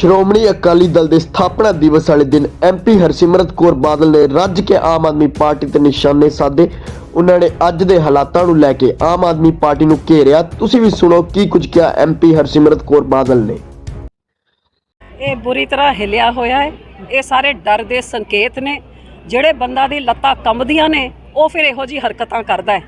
ਸ਼੍ਰੋਮਣੀ ਅਕਾਲੀ ਦਲ ਦੇ ਸਥਾਪਨਾ ਦਿਵਸ ਵਾਲੇ ਦਿਨ ਐਮਪੀ ਹਰਸਿਮਰਤ ਕੌਰ ਬਾਦਲ ਨੇ ਰੱਜ ਕੇ ਆਮ ਆਦਮੀ ਪਾਰਟੀ ਤੇ ਨਿਸ਼ਾਨੇ ਸਾਧੇ। ਉਹਨਾਂ ਨੇ ਅੱਜ ਦੇ ਹਾਲਾਤਾਂ ਨੂੰ ਲੈ ਕੇ ਆਮ ਆਦਮੀ ਪਾਰਟੀ ਨੂੰ ਘੇਰਿਆ। ਤੁਸੀਂ ਵੀ ਸੁਣੋ ਕੀ ਕੁਝ ਕਿਹਾ ਐਮਪੀ ਹਰਸਿਮਰਤ ਕੌਰ ਬਾਦਲ ਨੇ। ਇਹ ਬੁਰੀ ਤਰ੍ਹਾਂ ਹਿਲਿਆ ਹੋਇਆ ਹੈ। ਇਹ ਸਾਰੇ ਡਰ ਦੇ ਸੰਕੇਤ ਨੇ। ਜਿਹੜੇ ਬੰਦਾ ਦੀ ਲੱਤਾਂ ਕੰਬਦੀਆਂ ਨੇ, ਉਹ ਫਿਰ ਇਹੋ ਜੀ ਹਰਕਤਾਂ ਕਰਦਾ ਹੈ।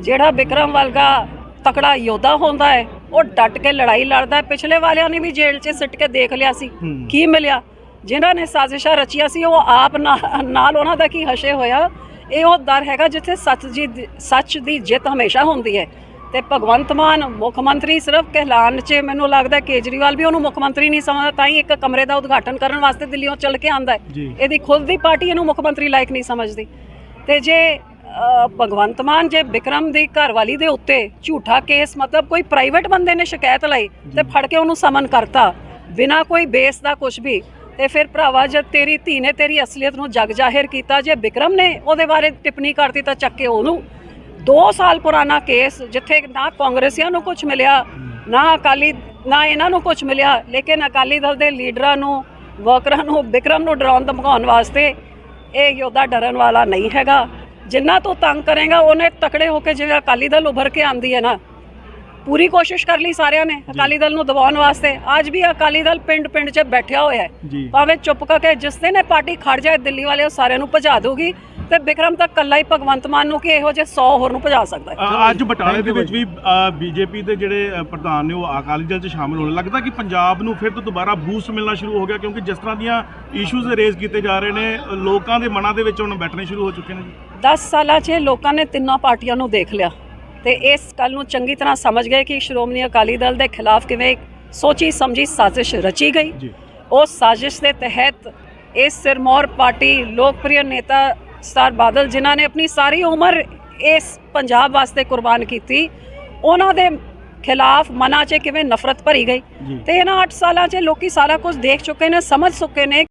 ਜਿਹੜਾ ਵਿਕਰਮ ਵਰਗਾ ਤਕੜਾ ਯੋਧਾ ਹੁੰਦਾ ਹੈ ਉਹ ਡਟ ਕੇ ਲੜਾਈ ਲੜਦਾ ਪਿਛਲੇ ਵਾਲਿਆਂ ਨੇ ਵੀ ਜੇਲ੍ਹ 'ਚ ਸਿੱਟ ਕੇ ਦੇਖ ਲਿਆ ਸੀ। ਕੀ ਮਿਲਿਆ? ਜਿਨ੍ਹਾਂ ਨੇ ਸਾਜ਼ਿਸ਼ਾਂ ਰਚੀਆਂ ਸੀ ਉਹ ਆਪ ਨਾਲ ਉਹਨਾਂ ਦਾ ਕੀ ਹਸ਼ੇ ਹੋਇਆ? ਇਹ ਉਹ ਦਰ ਹੈਗਾ ਜਿੱਥੇ ਸੱਚ ਜੀ ਦੀ- ਸੱਚ ਦੀ ਜਿੱਤ ਹਮੇਸ਼ਾ ਹੁੰਦੀ ਹੈ। ਤੇ ਭਗਵੰਤ ਮਾਨ ਮੁੱਖ ਮੰਤਰੀ ਸਿਰਫ ਕਹਿਲਾਨ 'ਚ ਮੈਨੂੰ ਲੱਗਦਾ ਕੇਜਰੀਵਾਲ ਵੀ ਉਹਨੂੰ ਮੁੱਖ ਮੰਤਰੀ ਨਹੀਂ ਸਮਝਦਾ ਤਾਂ ਹੀ ਇੱਕ ਕਮਰੇ ਦਾ ਉਦਘਾਟਨ ਕਰਨ ਵਾਸਤੇ ਦਿੱਲੀੋਂ ਚੱਲ ਕੇ ਆਂਦਾ ਹੈ। ਇਹਦੀ ਖੁਦ ਦੀ ਪਾਰਟੀ ਇਹਨੂੰ ਮੁੱਖ ਮੰਤਰੀ ਲਾਇਕ ਨਹੀਂ ਸਮਝਦੀ। ਤੇ ਜੇ ਭਗਵੰਤ ਮਾਨ ਜੇ ਵਿਕਰਮ ਦੀ ਘਰਵਾਲੀ ਦੇ ਉੱਤੇ ਝੂਠਾ ਕੇਸ ਮਤਲਬ ਕੋਈ ਪ੍ਰਾਈਵੇਟ ਬੰਦੇ ਨੇ ਸ਼ਿਕਾਇਤ ਲਈ ਤੇ ਫੜ ਕੇ ਉਹਨੂੰ ਸਮਨ ਕਰਤਾ ਬਿਨਾ ਕੋਈ ਬੇਸ ਦਾ ਕੁਝ ਵੀ ਤੇ ਫਿਰ ਭਰਾਵਾ ਜਦ ਤੇਰੀ ਧੀ ਨੇ ਤੇਰੀ ਅਸਲੀਅਤ ਨੂੰ ਜਗ ਜ਼ਾਹਿਰ ਕੀਤਾ ਜੇ ਵਿਕਰਮ ਨੇ ਉਹਦੇ ਬਾਰੇ ਟਿੱਪਣੀ ਕਰਤੀ ਤਾਂ ਚੱਕ ਕੇ ਉਹਨੂੰ। 2 ਸਾਲ ਪੁਰਾਣਾ ਕੇਸ ਜਿੱਥੇ ਨਾ ਕਾਂਗਰਸੀਆਂ ਨੂੰ ਕੁਝ ਮਿਲਿਆ ਨਾ ਅਕਾਲੀ ਨਾ ਇਹਨਾਂ ਨੂੰ ਕੁਝ ਮਿਲਿਆ ਲੇਕਿਨ ਅਕਾਲੀ ਦਲ ਦੇ ਲੀਡਰਾਂ ਨੂੰ ਵਰਕਰਾਂ ਨੂੰ ਵਿਕਰਮ ਨੂੰ ਡਰਾਉਣ ਧਮਕਾਉਣ ਵਾਸਤੇ ਇਹ ਯੋਧਾ ਡਰਨ ਵਾਲਾ ਨਹੀਂ ਹੈਗਾ। ਜਿੰਨਾ ਤੋਂ ਤੰਗ ਕਰੇਗਾ ਉਹਨੇ ਤਕੜੇ ਹੋ ਕੇ ਜਿਵੇਂ ਅਕਾਲੀ ਦਲ ਉੱਭਰ ਕੇ ਆਂਦੀ ਹੈ ਨਾ। ਪੂਰੀ ਕੋਸ਼ਿਸ਼ ਕਰ ਲਈ ਸਾਰਿਆਂ ਨੇ ਅਕਾਲੀ ਦਲ ਨੂੰ ਦਬਾਉਣ ਵਾਸਤੇ। ਅੱਜ ਵੀ ਅਕਾਲੀ ਦਲ ਪਿੰਡ-ਪਿੰਡ 'ਚ ਬੈਠਿਆ ਹੋਇਆ ਹੈ। ਭਾਵੇਂ ਚੁੱਪ ਕਰਕੇ ਜਿਸ ਦਿਨ ਇਹ ਪਾਰਟੀ ਖੜ ਜਾਏ ਦਿੱਲੀ ਵਾਲੇ ਉਹ ਸਾਰਿਆਂ ਨੂੰ ਭਜਾ ਦੂਗੀ ਤੇ ਵਿਕਰਮ ਤਾਂ ਕੱਲਾ ਹੀ ਭਗਵੰਤ ਮਾਨ ਨੂੰ ਕਿ ਇਹੋ ਜਿਹੇ 100 ਹੋਰ ਨੂੰ ਭਜਾ ਸਕਦਾ ਹੈ। ਅੱਜ ਬਟਾਲੇ ਦੇ ਵਿੱਚ ਵੀ ਬੀਜੇਪੀ ਦੇ ਜਿਹੜੇ ਪ੍ਰਧਾਨ ਨੇ ਉਹ ਅਕਾਲੀ ਦਲ 'ਚ ਸ਼ਾਮਿਲ ਹੋਣ। ਲੱਗਦਾ ਕਿ ਪੰਜਾਬ ਨੂੰ ਫਿਰ ਤੋਂ ਦੁਬਾਰਾ ਬੂਸਟ ਮਿਲਣਾ ਸ਼ੁਰੂ ਹੋ ਗਿਆ ਕਿਉਂਕਿ ਜਿਸ ਤਰ੍ਹਾਂ ਦੀਆਂ ਇਸ਼ੂਜ਼ ਰੇਜ਼ ਕੀਤੇ ਜਾ ਰਹੇ ਨੇ ਲੋਕਾਂ ਦੇ ਮਨਾਂ ਦੇ ਵਿੱਚ ਹੁਣ ਬੈਠਣੇ ਸ਼ੁਰੂ ਹੋ ਚੁੱਕੇ ਨੇ ਜੀ। 10 ਸਾਲਾਂ 'ਚ ਲੋਕਾਂ ਨੇ ਤਿੰਨਾਂ ਪਾਰਟੀਆਂ ਨੂੰ ਦੇਖ ਲਿਆ ਤੇ ਇਸ ਗੱਲ ਨੂੰ ਚੰਗੀ ਤਰ੍ਹਾਂ ਸਮਝ ਗਏ ਕਿ ਸ਼੍ਰੋਮਣੀ ਅਕਾਲੀ ਦਲ ਦੇ ਖਿਲਾਫ ਕਿਵੇਂ ਇੱਕ ਸੋਚੀ ਸਮਝੀ ਸਾਜ਼ਿਸ਼ ਰਚੀ ਗਈ। ਉਸ ਸਾਜ਼ਿਸ਼ ਦੇ ਤਹਿਤ ਇਸ ਸਿਰਮੌਰ ਪਾਰਟੀ ਲੋਕਪ੍ਰਿਯ ਨੇਤਾ ਸਰ ਬਾਦਲ ਜਿਨ੍ਹਾਂ ਨੇ ਆਪਣੀ ਸਾਰੀ ਉਮਰ ਇਸ ਪੰਜਾਬ ਵਾਸਤੇ ਕੁਰਬਾਨ ਕੀਤੀ ਉਹਨਾਂ ਦੇ ਖਿਲਾਫ ਮਨਾਂ 'ਚ ਕਿਵੇਂ ਨਫ਼ਰਤ ਭਰੀ ਗਈ ਤੇ ਇਹਨਾਂ 8 ਸਾਲਾਂ 'ਚ ਲੋਕੀ ਸਾਰਾ ਕੁਝ ਦੇਖ ਚੁੱਕੇ ਨੇ ਸਮਝ ਚੁੱਕੇ ਨੇ